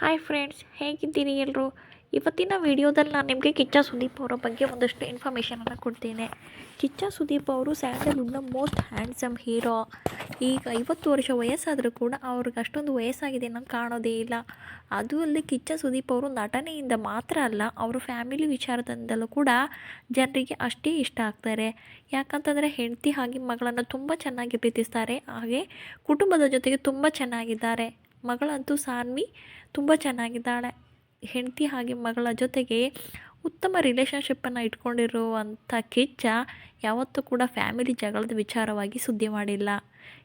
Hi friends ಹೇಗಿದ್ದೀರಿ ಎಲ್ಲರೂ ಇವತ್ತಿನ ವಿಡಿಯೋದಲ್ಲಿ ನಾನು ನಿಮಗೆ ಕಿಚ್ಚ ಸುದೀಪ್ ಅವರ ಬಗ್ಗೆ ಒಂದಷ್ಟು ಇನ್ಫಾರ್ಮೇಷನನ್ನು ಕೊಡ್ತೇನೆ. ಕಿಚ್ಚ ಸುದೀಪ್ ಅವರು ಸ್ಯಾಂಡಲ್ವುಡ್ನ ಮೋಸ್ಟ್ ಹ್ಯಾಂಡ್ಸಮ್ ಹೀರೋ ಈಗ ಐವತ್ತು ವರ್ಷ ವಯಸ್ಸಾದರೂ ಕೂಡ ಅವ್ರಿಗೆ ಅಷ್ಟೊಂದು ವಯಸ್ಸಾಗಿದೆ ನಂಗೆ ಕಾಣೋದೇ ಇಲ್ಲ. ಅದು ಅಲ್ಲದೆ ಕಿಚ್ಚ ಸುದೀಪ್ ಅವರು ನಟನೆಯಿಂದ ಮಾತ್ರ ಅಲ್ಲ, ಅವರು ಫ್ಯಾಮಿಲಿ ವಿಚಾರದಿಂದಲೂ ಕೂಡ ಜನರಿಗೆ ಅಷ್ಟೇ ಇಷ್ಟ ಆಗ್ತಾರೆ. ಯಾಕಂತಂದರೆ ಹೆಂಡತಿ ಹಾಗೆ ಮಗಳನ್ನು ತುಂಬ ಚೆನ್ನಾಗಿ ಪ್ರೀತಿಸ್ತಾರೆ, ಹಾಗೆ ಕುಟುಂಬದ ಜೊತೆಗೆ ತುಂಬ ಚೆನ್ನಾಗಿದ್ದಾರೆ. ಮಗಳಂತೂ ಸಾನ್ವಿ ತುಂಬ ಚೆನ್ನಾಗಿದ್ದಾಳೆ. ಹೆಂಡತಿ ಹಾಗೆ ಮಗಳ ಜೊತೆಗೆ ಉತ್ತಮ ರಿಲೇಷನ್ಶಿಪ್ಪನ್ನು ಇಟ್ಕೊಂಡಿರುವಂಥ ಕಿಚ್ಚ ಯಾವತ್ತೂ ಕೂಡ ಫ್ಯಾಮಿಲಿ ಜಗಳದ ವಿಚಾರವಾಗಿ ಸುದ್ದಿ ಮಾಡಿಲ್ಲ.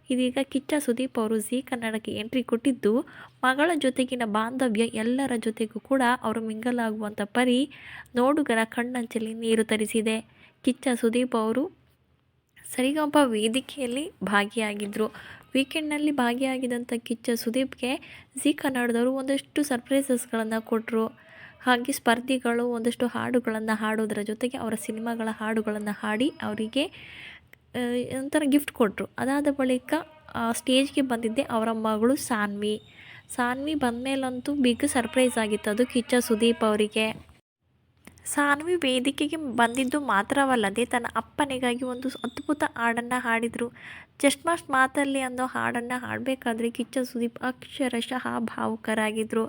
ಇದೀಗ ಕಿಚ್ಚ ಸುದೀಪ್ ಅವರು ಝೀ ಕನ್ನಡಕ್ಕೆ ಎಂಟ್ರಿ ಕೊಟ್ಟಿದ್ದು, ಮಗಳ ಜೊತೆಗಿನ ಬಾಂಧವ್ಯ ಎಲ್ಲರ ಜೊತೆಗೂ ಕೂಡ ಅವರು ಮಿಂಗಲಾಗುವಂಥ ಪರಿ ನೋಡುಗರ ಕಣ್ಣಂಚಲ್ಲಿ ನೀರು ತರಿಸಿದೆ. ಕಿಚ್ಚ ಸುದೀಪ್ ಅವರು ಸರಿಗಂಪ ವೇದಿಕೆಯಲ್ಲಿ ಭಾಗಿಯಾಗಿದ್ದರು ವೀಕೆಂಡ್ನಲ್ಲಿ ಭಾಗಿಯಾಗಿದ್ದಂಥ ಕಿಚ್ಚ ಸುದೀಪ್ಗೆ ಜಿ ಕನ್ನಡದವರು ಒಂದಷ್ಟು ಸರ್ಪ್ರೈಸಸ್ಗಳನ್ನು ಕೊಟ್ಟರು ಹಾಗೆ ಸ್ಪರ್ಧಿಗಳು ಒಂದಷ್ಟು ಹಾಡುಗಳನ್ನು ಹಾಡೋದರ ಜೊತೆಗೆ ಅವರ ಸಿನಿಮಾಗಳ ಹಾಡುಗಳನ್ನು ಹಾಡಿ ಅವರಿಗೆ ಒಂಥರ ಗಿಫ್ಟ್ ಕೊಟ್ಟರು ಅದಾದ ಬಳಿಕ ಸ್ಟೇಜ್ಗೆ ಬಂದಿದ್ದೆ ಅವರ ಮಗಳು ಸಾನ್ವಿ. ಸಾನ್ವಿ ಬಂದಮೇಲಂತೂ ಬಿಗ್ ಸರ್ಪ್ರೈಸ್ ಆಗಿತ್ತು. ಅದು ಕಿಚ್ಚ ಸುದೀಪ್ ಅವರಿಗೆ. ಸಾನ್ವಿ ವೇದಿಕೆಗೆ ಬಂದಿದ್ದು ಮಾತ್ರವಲ್ಲದೆ ತನ್ನ ಅಪ್ಪನಿಗಾಗಿ ಒಂದು ಅದ್ಭುತ ಹಾಡನ್ನು ಹಾಡಿದರು. ಮಾಸ್ಟ್ ಮಾತಲ್ಲಿ ಅನ್ನೋ ಹಾಡನ್ನು ಹಾಡಬೇಕಾದ್ರೆ ಕಿಚ್ಚ ಸುದೀಪ್ ಅಕ್ಷರಶಃ ಭಾವುಕರಾಗಿದ್ದರು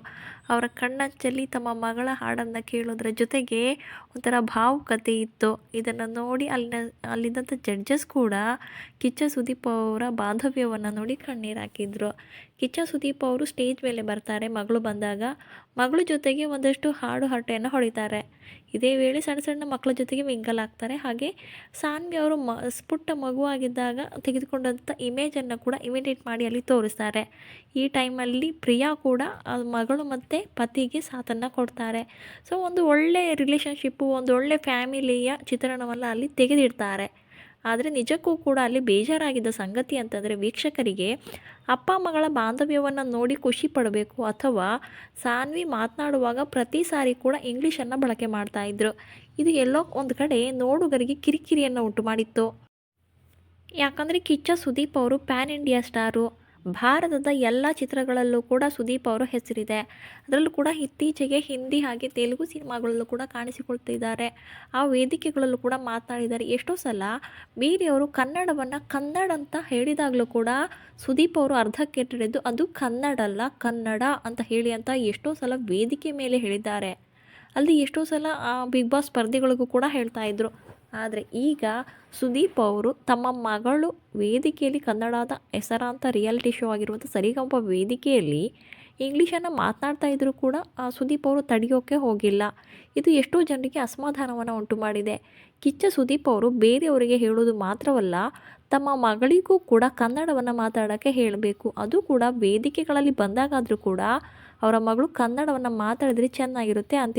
ಅವರ ಕಣ್ಣಚ್ಚಲ್ಲಿ ತಮ್ಮ ಮಗಳ ಹಾಡನ್ನು ಕೇಳೋದ್ರ ಜೊತೆಗೆ ಒಂಥರ ಭಾವುಕತೆ ಇತ್ತು. ಇದನ್ನು ನೋಡಿ ಅಲ್ಲಿನ, ಅಲ್ಲಿದ್ದಂಥ ಜಡ್ಜಸ್ ಕೂಡ ಕಿಚ್ಚ ಸುದೀಪ್ ಅವರ ಬಾಂಧವ್ಯವನ್ನು ನೋಡಿ ಕಣ್ಣೀರು ಹಾಕಿದ್ರು. ಕಿಚ್ಚ ಸುದೀಪ್ ಅವರು ಸ್ಟೇಜ್ ಮೇಲೆ ಬರ್ತಾರೆ, ಮಗಳು ಬಂದಾಗ. ಮಗಳ ಜೊತೆಗೆ ಒಂದಷ್ಟು ಹಾಡು ಹರಟೆಯನ್ನು ಹೊಡಿತಾರೆ. ಇದೇ ವೇಳೆ ಸಣ್ಣ ಸಣ್ಣ ಮಕ್ಕಳ ಜೊತೆಗೆ ಮಿಂಗಲ್ ಆಗ್ತಾರೆ ಹಾಗೆ ಸಾನ್ವಿ ಅವರು ಮ ಪುಟ್ಟ ಮಗುವಾಗಿದ್ದಾಗ ತೆಗೆದುಕೊಂಡಂಥ ಇಮೇಜನ್ನು ಕೂಡ ಇಮಿಡಿಯೇಟ್ ಮಾಡಿ ಅಲ್ಲಿ ತೋರಿಸ್ತಾರೆ. ಈ ಟೈಮಲ್ಲಿ ಪ್ರಿಯಾ ಕೂಡ ಮಗಳು ಮತ್ತು ಪತಿಗೆ ಸಾಥನ್ನು ಕೊಡ್ತಾರೆ. ಸೊ, ಒಂದು ಒಳ್ಳೆಯ ರಿಲೇಷನ್ಶಿಪ್ಪು ಒಂದು ಒಳ್ಳೆ ಫ್ಯಾಮಿಲಿಯ ಚಿತ್ರಣವನ್ನು ಅಲ್ಲಿ ತೆಗೆದಿಡ್ತಾರೆ. ಆದರೆ ನಿಜಕ್ಕೂ ಕೂಡ ಅಲ್ಲಿ ಬೇಜಾರಾಗಿದ್ದ ಸಂಗತಿ ಅಂತಂದರೆ ವೀಕ್ಷಕರಿಗೆ ಅಪ್ಪ ಮಗಳ ಬಾಂಧವ್ಯವನ್ನು ನೋಡಿ ಖುಷಿ ಪಡಬೇಕು ಅಥವಾ ಸಾನ್ವಿ ಮಾತನಾಡುವಾಗ ಪ್ರತಿ ಸಾರಿ ಕೂಡ ಇಂಗ್ಲೀಷನ್ನು ಬಳಕೆ ಮಾಡ್ತಾಯಿದ್ರು ಇದು ಎಲ್ಲೋ ಒಂದು ಕಡೆ ನೋಡುಗರಿಗೆ ಕಿರಿಕಿರಿಯನ್ನು ಉಂಟು ಮಾಡಿತ್ತು ಯಾಕಂದರೆ ಕಿಚ್ಚ ಸುದೀಪ್ ಅವರು ಪ್ಯಾನ್ ಇಂಡಿಯಾ ಸ್ಟಾರು. ಭಾರತದ ಎಲ್ಲ ಚಿತ್ರಗಳಲ್ಲೂ ಕೂಡ ಸುದೀಪ್ ಅವರ ಹೆಸರಿದೆ. ಅದರಲ್ಲೂ ಕೂಡ ಇತ್ತೀಚೆಗೆ ಹಿಂದಿ ಹಾಗೆ ತೆಲುಗು ಸಿನಿಮಾಗಳಲ್ಲೂ ಕೂಡ ಕಾಣಿಸಿಕೊಳ್ತಿದ್ದಾರೆ. ಆ ವೇದಿಕೆಗಳಲ್ಲೂ ಕೂಡ ಮಾತನಾಡಿದ್ದಾರೆ ಎಷ್ಟೋ ಸಲ ಬೇರೆಯವರು ಕನ್ನಡವನ್ನು ಕನ್ನಡ ಅಂತ ಹೇಳಿದಾಗಲೂ ಕೂಡ ಸುದೀಪ್ ಅವರು ಅರ್ಧಕ್ಕೆ ತಡೆದು ಅದು ಕನ್ನಡ ಅಲ್ಲ, ಕನ್ನಡ ಅಂತ ಹೇಳಿ ಅಂತ ಎಷ್ಟೋ ಸಲ ವೇದಿಕೆ ಮೇಲೆ ಹೇಳಿದ್ದಾರೆ. ಅಲ್ಲಿ ಎಷ್ಟೋ ಸಲ ಬಿಗ್ ಬಾಸ್ ಸ್ಪರ್ಧಿಗಳಿಗೂ ಕೂಡ ಹೇಳ್ತಾ ಇದ್ರು. ಆದರೆ ಈಗ ಸುದೀಪ್ ಅವರು ತಮ್ಮ ಮಗಳು ವೇದಿಕೆಯಲ್ಲಿ ಕನ್ನಡದ ಹೆಸರಾಂತ ರಿಯಾಲಿಟಿ ಶೋ ಆಗಿರುವಂಥ ಸರಿಗಂಪ ವೇದಿಕೆಯಲ್ಲಿ ಇಂಗ್ಲೀಷನ್ನು ಮಾತನಾಡ್ತಾ ಇದ್ದರೂ ಕೂಡ ಸುದೀಪ್ ಅವರು ತಡೆಯೋಕ್ಕೆ ಹೋಗಿಲ್ಲ. ಇದು ಎಷ್ಟೋ ಜನರಿಗೆ ಅಸಮಾಧಾನವನ್ನು ಉಂಟು ಮಾಡಿದೆ. ಕಿಚ್ಚ ಸುದೀಪ್ ಅವರು ಬೇರೆಯವರಿಗೆ ಹೇಳೋದು ಮಾತ್ರವಲ್ಲ, ತಮ್ಮ ಮಗಳಿಗೂ ಕೂಡ ಕನ್ನಡವನ್ನು ಮಾತಾಡೋಕ್ಕೆ ಹೇಳಬೇಕು. ಅದು ಕೂಡ ವೇದಿಕೆಗಳಲ್ಲಿ ಬಂದಾಗಾದರೂ ಕೂಡ ಅವರ ಮಗಳು ಕನ್ನಡವನ್ನು ಮಾತಾಡಿದ್ರೆ ಚೆನ್ನಾಗಿರುತ್ತೆ ಅಂತ